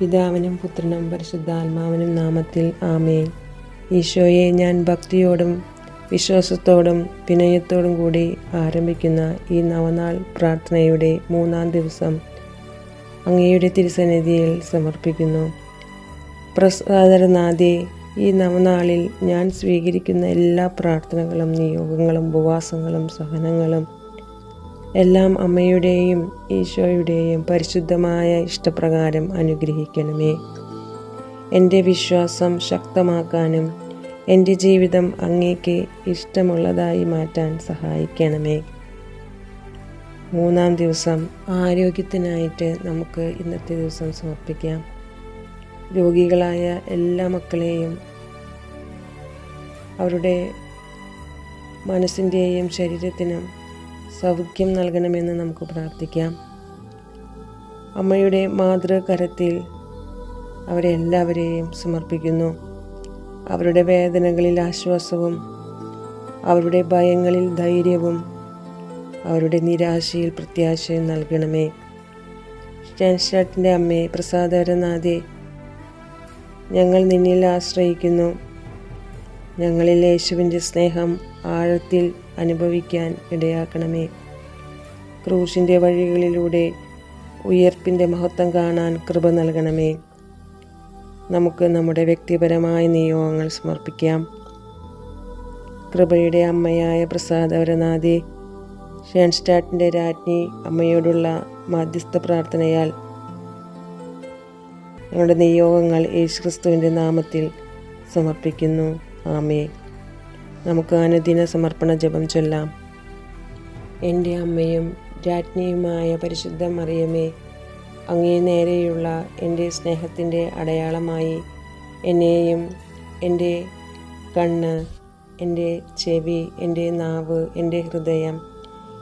പിതാവിനും പുത്രനും പരിശുദ്ധാത്മാവിനും നാമത്തിൽ ആമേൻ. ഈശോയെ ഞാൻ ഭക്തിയോടും വിശ്വാസത്തോടും വിനയത്തോടും കൂടി ആരംഭിക്കുന്ന ഈ നവനാൾ പ്രാർത്ഥനയുടെ മൂന്നാം ദിവസം അങ്ങയുടെ തിരുസന്നിധിയിൽ സമർപ്പിക്കുന്നു. പ്രസാദരനാഥേ ഈ നവനാളിൽ ഞാൻ സ്വീകരിക്കുന്ന എല്ലാ പ്രാർത്ഥനകളും നിയോഗങ്ങളും ഉപവാസങ്ങളും സഹനങ്ങളും എല്ലാം അമ്മയുടെയും ഈശോയുടെയും പരിശുദ്ധമായ ഇഷ്ടപ്രകാരം അനുഗ്രഹിക്കണമേ. എന്റെ വിശ്വാസം ശക്തമാക്കാനും എന്റെ ജീവിതം അങ്ങേക്ക് ഇഷ്ടമുള്ളതായി മാറ്റാൻ സഹായിക്കണമേ. മൂന്നാം ദിവസം ആരോഗ്യത്തിനായിട്ട് നമുക്ക് ഇന്നത്തെ ദിവസം സമർപ്പിക്കാം. രോഗികളായ എല്ലാ മക്കളെയും അവരുടെ മനസ്സിന്റെയും ശരീരത്തിനും സൗഖ്യം നൽകണമെന്ന് നമുക്ക് പ്രാർത്ഥിക്കാം. അമ്മയുടെ മാതൃകരത്തിൽ അവരെ എല്ലാവരെയും സമർപ്പിക്കുന്നു. അവരുടെ വേദനകളിൽ ആശ്വാസവും അവരുടെ ഭയങ്ങളിൽ ധൈര്യവും അവരുടെ നിരാശയിൽ പ്രത്യാശയും നൽകണമേ. സ്റ്റാൻഷാട്ടിന്റെ അമ്മയെ പ്രസാദരനാഥെ ഞങ്ങൾ നിന്നിൽ ആശ്രയിക്കുന്നു. ഞങ്ങളിൽ യേശുവിന്റെ സ്നേഹം ആഴത്തിൽ അനുഭവിക്കാൻ ഇടയാക്കണമേ. ക്രൂശിന്റെ വഴികളിലൂടെ ഉയർപ്പിന്റെ മഹത്വം കാണാൻ കൃപ നൽകണമേ. നമുക്ക് നമ്മുടെ വ്യക്തിപരമായ നിയോഗങ്ങൾ സമർപ്പിക്കാം. കൃപയുടെ അമ്മയായ പ്രസാദവരനാഥി ഷേൺസ്റ്റാറ്റിന്റെ രാജ്ഞി അമ്മയോടുള്ള മാധ്യസ്ഥ പ്രാർത്ഥനയാൽ ഞങ്ങളുടെ നിയോഗങ്ങൾ യേശുക്രിസ്തുവിന്റെ നാമത്തിൽ സമർപ്പിക്കുന്നു. ആമേ നമുക്ക് അനുദിന സമർപ്പണ ജപം ചൊല്ലാം. എന്റെ അമ്മയും രാജ്ഞിയുമായ പരിശുദ്ധ മറിയമേ അങ്ങേ നേരെയുള്ള എന്റെ സ്നേഹത്തിന്റെ അടയാളമായി എന്നെയും എന്റെ കണ്ണ് എന്റെ ചെവി എന്റെ നാവ് എന്റെ ഹൃദയം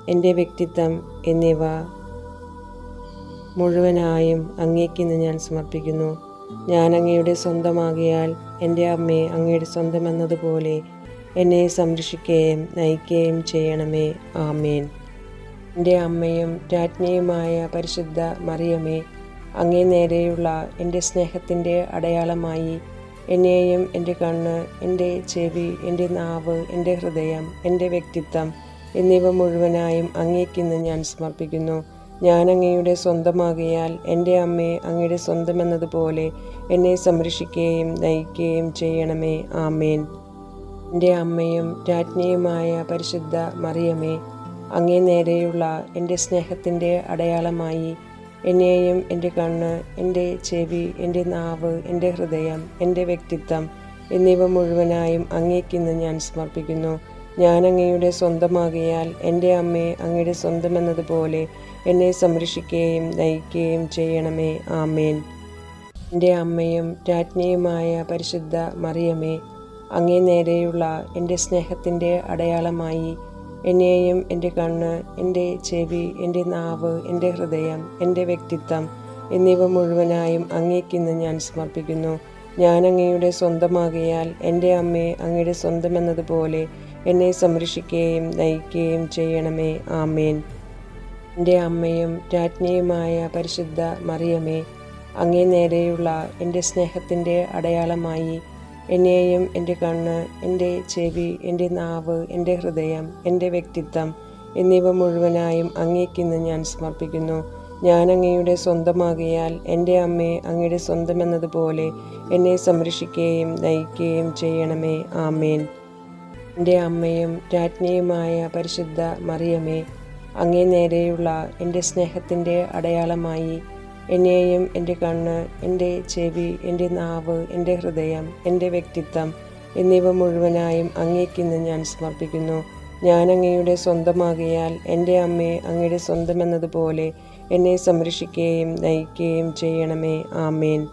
എന്റെ വ്യക്തിത്വം എന്നിവ മുഴുവനായും അങ്ങേക്കിന്ന് ഞാൻ സമർപ്പിക്കുന്നു. ഞാൻ അങ്ങയുടെ സ്വന്തമാകിയാൽ എന്റെ അമ്മയെ അങ്ങയുടെ സ്വന്തം എന്നതുപോലെ എന്നെ സംരക്ഷിക്കുകയും നയിക്കുകയും ചെയ്യണമേ. ആമേൻ. എന്റെ അമ്മയും രാജ്ഞിയുമായ പരിശുദ്ധ മറിയമേ അങ്ങേ നേരെയുള്ള എന്റെ സ്നേഹത്തിന്റെ അടയാളമായി എന്നെയും എന്റെ കണ്ണ് എന്റെ ചെവി എന്റെ നാവ് എന്റെ ഹൃദയം എന്റെ വ്യക്തിത്വം എന്നിവ മുഴുവനായും അങ്ങേക്കിന്ന് ഞാൻ സമർപ്പിക്കുന്നു. ഞാൻ അങ്ങയുടെ സ്വന്തമാകിയാൽ എന്റെ അമ്മയെ അങ്ങയുടെ സ്വന്തമെന്നതുപോലെ എന്നെ സംരക്ഷിക്കുകയും നയിക്കുകയും ചെയ്യണമേ. ആമേൻ. എന്റെ അമ്മയും രാജ്ഞിയുമായ പരിശുദ്ധ മറിയമേ അങ്ങേ നേരെയുള്ള എന്റെ സ്നേഹത്തിന്റെ അടയാളമായി എന്നെയും എന്റെ കണ്ണ് എന്റെ ചെവി എന്റെ നാവ് എന്റെ ഹൃദയം എന്റെ വ്യക്തിത്വം എന്നിവ മുഴുവനായും അങ്ങേക്കിന്ന് ഞാൻ സമർപ്പിക്കുന്നു. ഞാൻ അങ്ങയുടെ സ്വന്തമാകിയാൽ എന്റെ അമ്മയെ അങ്ങയുടെ സ്വന്തമെന്നതുപോലെ എന്നെ സംരക്ഷിക്കുകയും നയിക്കുകയും ചെയ്യണമേ. ആമേൻ. എന്റെ അമ്മയും രാജ്ഞിയുമായ പരിശുദ്ധ മറിയമേ അങ്ങേ നേരെയുള്ള എന്റെ സ്നേഹത്തിന്റെ അടയാളമായി. എന്നെയും എന്റെ കണ്ണ് എന്റെ ചെവി എന്റെ നാവ് എന്റെ ഹൃദയം എന്റെ വ്യക്തിത്വം എന്നിവ മുഴുവനായും അങ്ങേക്കിന്ന് ഞാൻ സമർപ്പിക്കുന്നു. ഞാൻ അങ്ങയുടെ സ്വന്തമാകിയാൽ എന്റെ അമ്മയെ അങ്ങയുടെ സ്വന്തമെന്നതുപോലെ എന്നെ സംരക്ഷിക്കുകയും നയിക്കുകയും ചെയ്യണമേ. ആമേൻ. എന്റെ അമ്മയും രാജ്ഞിയുമായ പരിശുദ്ധ മറിയമേ അങ്ങേ നേരെയുള്ള എന്റെ സ്നേഹത്തിന്റെ അടയാളമായി എന്നെയും എന്റെ കണ്ണ് എന്റെ ചെവി എന്റെ നാവ് എന്റെ ഹൃദയം എന്റെ വ്യക്തിത്വം എന്നിവ മുഴുവനായും അങ്ങേക്കിന്ന് ഞാൻ സമർപ്പിക്കുന്നു. ഞാൻ അങ്ങയുടെ സ്വന്തമാകിയാൽ എന്റെ അമ്മയെ അങ്ങയുടെ സ്വന്തമെന്നതുപോലെ എന്നെ സംരക്ഷിക്കുകയും നയിക്കുകയും ചെയ്യണമേ. ആമേൻ. എന്റെ അമ്മയും രാജ്ഞിയുമായ പരിശുദ്ധ മറിയമേ അങ്ങേ നേരെയുള്ള എന്റെ സ്നേഹത്തിന്റെ അടയാളമായി എന്നെയും എന്റെ കണ്ണ് എന്റെ ചെവി എന്റെ നാവ് എന്റെ ഹൃദയം എന്റെ വ്യക്തിത്വം എന്നിവ മുഴുവനായും അങ്ങേക്കിന്ന് ഞാൻ സമർപ്പിക്കുന്നു. ഞാൻ അങ്ങയുടെ സ്വന്തമാകിയാൽ എന്റെ അമ്മയെ അങ്ങയുടെ സ്വന്തമെന്നതുപോലെ എന്നെ സംരക്ഷിക്കുകയും നയിക്കുകയും ചെയ്യണമേ. ആമേൻ.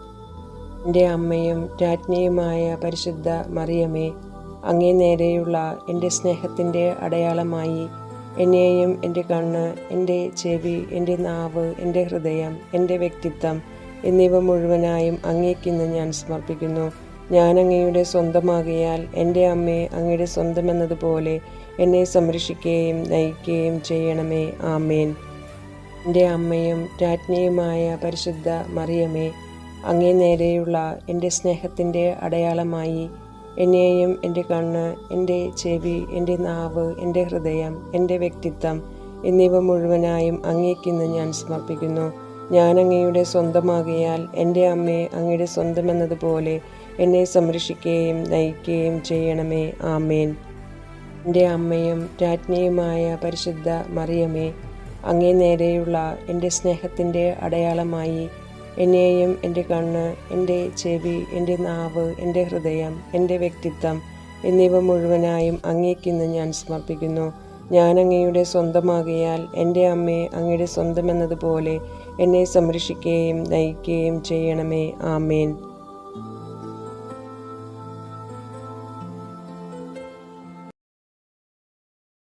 എന്റെ അമ്മയും രാജ്ഞിയുമായ പരിശുദ്ധ മറിയമേ അങ്ങേ നേരെയുള്ള എന്റെ സ്നേഹത്തിന്റെ അടയാളമായി എന്നെയും എന്റെ കണ്ണ് എന്റെ ചെവി എന്റെ നാവ് എന്റെ ഹൃദയം എന്റെ വ്യക്തിത്വം എന്നിവ മുഴുവനായും അങ്ങേക്കിന്ന് ഞാൻ സമർപ്പിക്കുന്നു. ഞാൻ അങ്ങയുടെ സ്വന്തമാകിയാൽ എന്റെ അമ്മയെ അങ്ങയുടെ സ്വന്തമെന്നതുപോലെ എന്നെ സംരക്ഷിക്കുകയും നയിക്കുകയും ചെയ്യണമേ. ആമേൻ. എന്റെ അമ്മയും രാജ്ഞിയുമായ പരിശുദ്ധ മറിയമേ അങ്ങേ നേരെയുള്ള എന്റെ സ്നേഹത്തിന്റെ അടയാളമായി എന്നെയും എന്റെ കണ്ണ് എന്റെ ചെവി എന്റെ നാവ് എന്റെ ഹൃദയം എന്റെ വ്യക്തിത്വം എന്നിവ മുഴുവനായും അങ്ങേക്കിന്ന് ഞാൻ സമർപ്പിക്കുന്നു. ഞാൻ അങ്ങയുടെ സ്വന്തമാകിയാൽ എന്റെ അമ്മയെ അങ്ങയുടെ സ്വന്തമെന്നതുപോലെ എന്നെ സംരക്ഷിക്കുകയും നയിക്കുകയും ചെയ്യണമേ. ആമേൻ. എന്റെ അമ്മയും രാജ്ഞിയുമായ പരിശുദ്ധ മറിയമേ അങ്ങേ നേരെയുള്ള എന്റെ സ്നേഹത്തിന്റെ അടയാളമായി എന്നെയും എന്റെ കണ്ണ് എന്റെ ചെവി എന്റെ നാവ് എന്റെ ഹൃദയം എന്റെ വ്യക്തിത്വം എന്നിവ മുഴുവനായും അങ്ങേക്കിന്ന് ഞാൻ സമർപ്പിക്കുന്നു. ഞാൻ അങ്ങയുടെ സ്വന്തമാകിയാൽ എന്റെ അമ്മയെ അങ്ങയുടെ സ്വന്തമെന്നതുപോലെ എന്നെ സംരക്ഷിക്കുകയും നയിക്കുകയും ചെയ്യണമേ. ആമേൻ.